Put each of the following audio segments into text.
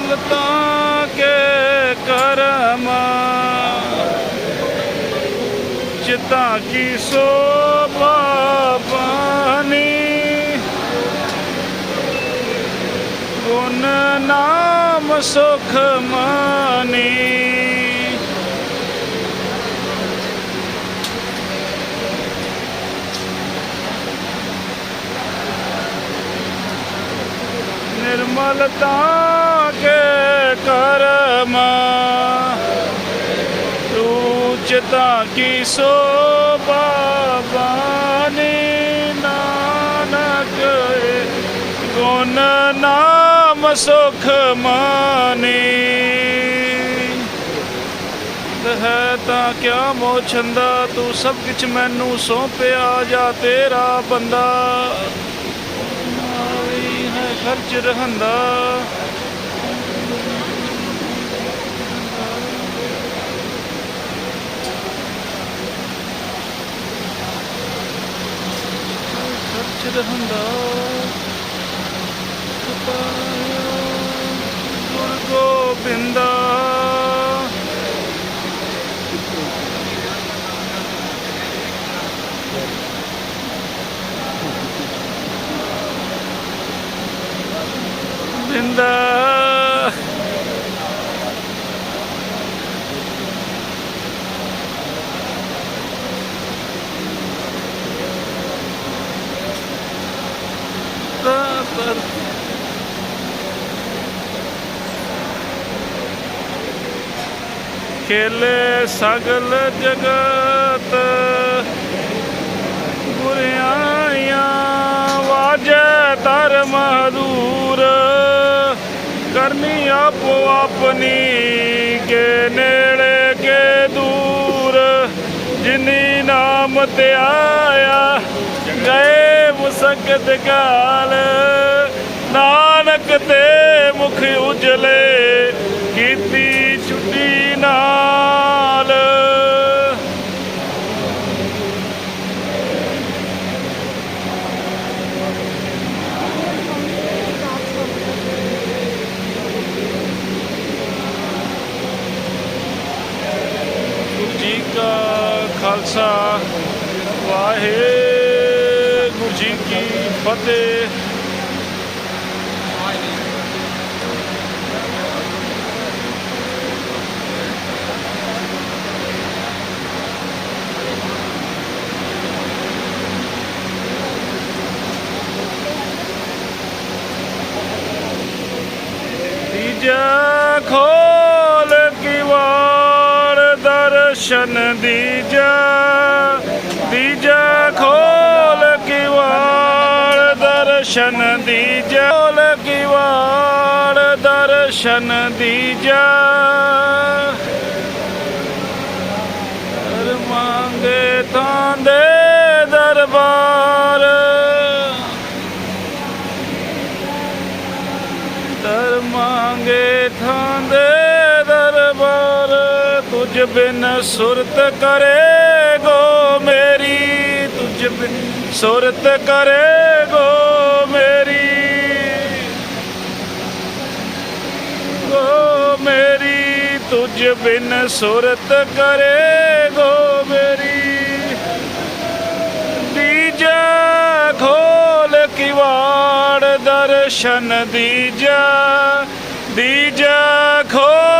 ਨਿਰਮਲਤਾ ਕੇ ਕਰਮਾ ਚਿਤਾ ਕੀ ਸੋਭਾ ਪਾਨੀ ਗੁਣ ਨਾਮ ਸੁਖ ਮਾਨੀ ਨਿਰਮਲਤਾ ਕਰਮਾ। ਰੂਚਤਾ ਕੀ ਸੋਭਾ ਬਾਣੀ ਨਾਨਕ ਗੁਣ ਨਾਮ ਸੁਖ ਮਾਨੀ। ਹੈ ਤਾਂ ਕਿਆ ਮੋਹ ਛੰਦਾ ਤੂੰ ਸਭ ਕੁਛ ਮੈਨੂੰ ਸੌਂਪਿਆ, ਜਾ ਤੇਰਾ ਬੰਦਾ। ਆਵੀ ਹੈ ਖਰਚ ਰਹੰਦਾ। ਖਰਚ ਰਹੰਦਾ ਗੁਰ ਗੋਬਿੰਦਾ ਬਿੰਦਾ ਪਰ ਖੇਲੇ ਸਗਲ ਜਗਤ ਗੁਰਿਆਈਆਂ ਵਾਜੈ ਤਰ ਦੂਰ ਕਰਨੀ ਆਪੋ ਆਪਣੀ ਕੇ ਨੇੜੇ। ਜਿਨੀ ਨਾਮ ਤੇ ਆਇਆ ਗਏ ਮੁਸਕਤ ਕਾਲ। ਨਾਨਕ ਤੇ ਮੁਖ ਉਜਲੇ ਕੀਤੀ ਛੁੱਟੀ ਨਾ ਗੁਰੂ ਜੀ ਕਾ ਖਾਲਸਾ ਵਾਹਿਗੁਰੂ ਜੀ ਕੀ ਫਤਿਹ ਦੀਜਾ ਖੋਲ ਦਰਸ਼ਨ ਦੀਜਾ ਦੀਜਾ ਖੋਲ ਕਿਵਾੜ ਦਰਸ਼ਨ ਦੀਜਾ ਖੋਲ ਕਿਵਾੜ ਦਰਸ਼ਨ ਦੀਜਾ ਦਰ ਮੰਗੇ ਤਾਂ ਦੇ ਦਰਬਾਰ। ਦਰ ਮੰਗੇ ਥਾਂ ਤੁਝ ਬਿਨ ਸੁਰਤ ਕਰੇ ਗੋ ਮੇਰੀ, ਤੁਝ ਬਿਨ ਸੁਰਤ ਕਰੇ ਗੋ ਮੇਰੀ। ਗੋ ਮੇਰੀ, ਤੁਝ ਬਿਨ ਸੁਰਤ ਕਰੇ ਗੋ ਮੇਰੀ। ਦੀਜਾ ਖੋਲ ਕਿਵਾੜ ਦਰਸ਼ਨ ਦੀਜਾ ਦੀਜਾ ਖੋਲ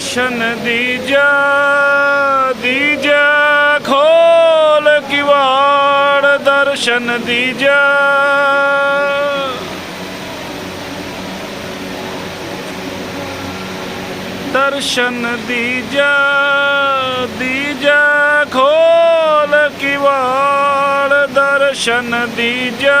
ਦਰਸ਼ਨ ਦੀਜਾ ਦੀਜਾ ਖੋਲ ਕਿਵਾੜ ਦਰਸ਼ਨ ਦੀਜਾ। ਦਰਸ਼ਨ ਦੀਜਾ ਦੀਜਾ ਖੋਲ ਕਿਵਾੜ ਦਰਸ਼ਨ ਦੀਜਾ।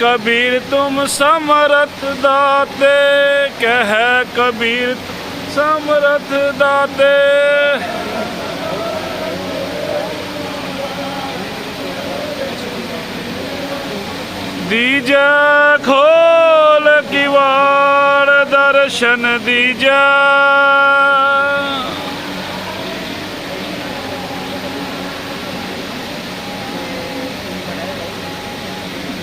ਕਬੀਰ ਤੁਮ ਸਮਰਥ ਦਾਤੇ ਕਹਿ ਕਬੀਰ ਸਮਰਥ ਦਾਤੇ। ਦੀਜਾ ਖੋਲ ਕਿਵਾੜ ਦਰਸ਼ਨ ਦੀਜਾ।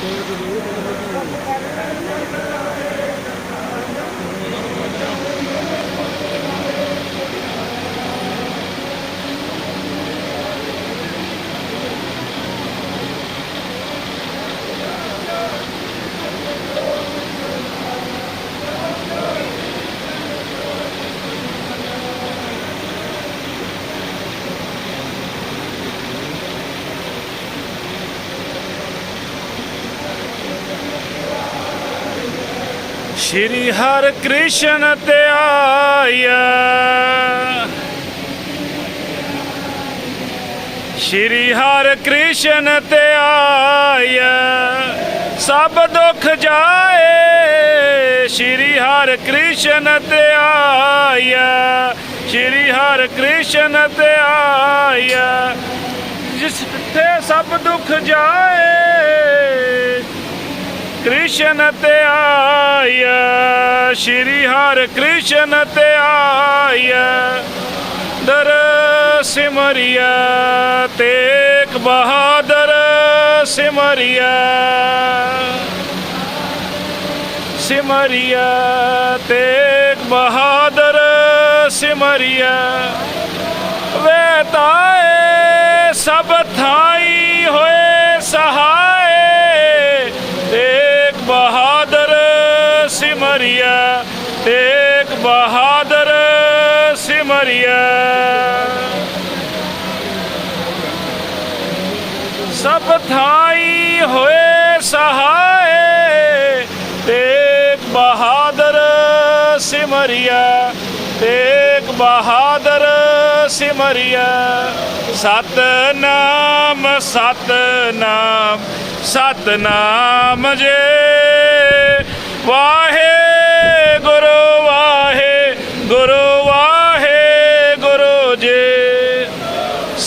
ਤੇ ਸ਼੍ਰੀ ਹਰਿ ਕ੍ਰਿਸ਼ਨ ਤੇ ਸ਼੍ਰੀ ਹਰਿ ਕ੍ਰਿਸ਼ਨ ਤੇ ਆਇਆ। ਸਭ ਦੁੱਖ ਜਾਏ, ਸ਼੍ਰੀ ਹਰਿ ਕ੍ਰਿਸ਼ਨ ਤੇ ਆਇਆ। ਸ਼੍ਰੀ ਹਰਿ ਕ੍ਰਿਸ਼ਨ ਤੇ ਆਇਆ। ਜਿਸ ਤੇ ਸਭ ਦੁੱਖ ਜਾਏ ਕ੍ਰਿਸ਼ਨ ਤੇ ਆਇਆ, ਸ਼੍ਰੀ ਹਰਿ ਕ੍ਰਿਸ਼ਨ ਤੇ ਆਇਆ। ਦਰ ਸਿਮਰਿਆ, ਤੇਗ ਬਹਾਦਰ ਸਿਮਰਿਆ। ਸਿਮਰਿਆ, ਤੇਗ ਬਹਾਦਰ ਸਿਮਰਿਆ। ਵੇ ਤਾਏ ਸਭ ਥਾਈ ਹੋਏ ਸਹਾਏ ਤੇਗ ਬਹਾਦਰ ਸਿਮਰਿਆ ਤੇਗ ਬਹਾਦਰ ਸਿਮਰਿਆ ਸਭ ਥਾਈ ਹੋਏ ਸਹਾਏ ਤੇਗ ਬਹਾਦਰ ਸਿਮਰਿਆ ਤੇਗ ਬਹਾਦਰ ਸਿਮਰਿਆ ਸਤਨਾਮ ਸਤਨਾਮ ਸਤਨਾਮ ਜੇ। ਵਾਹਿ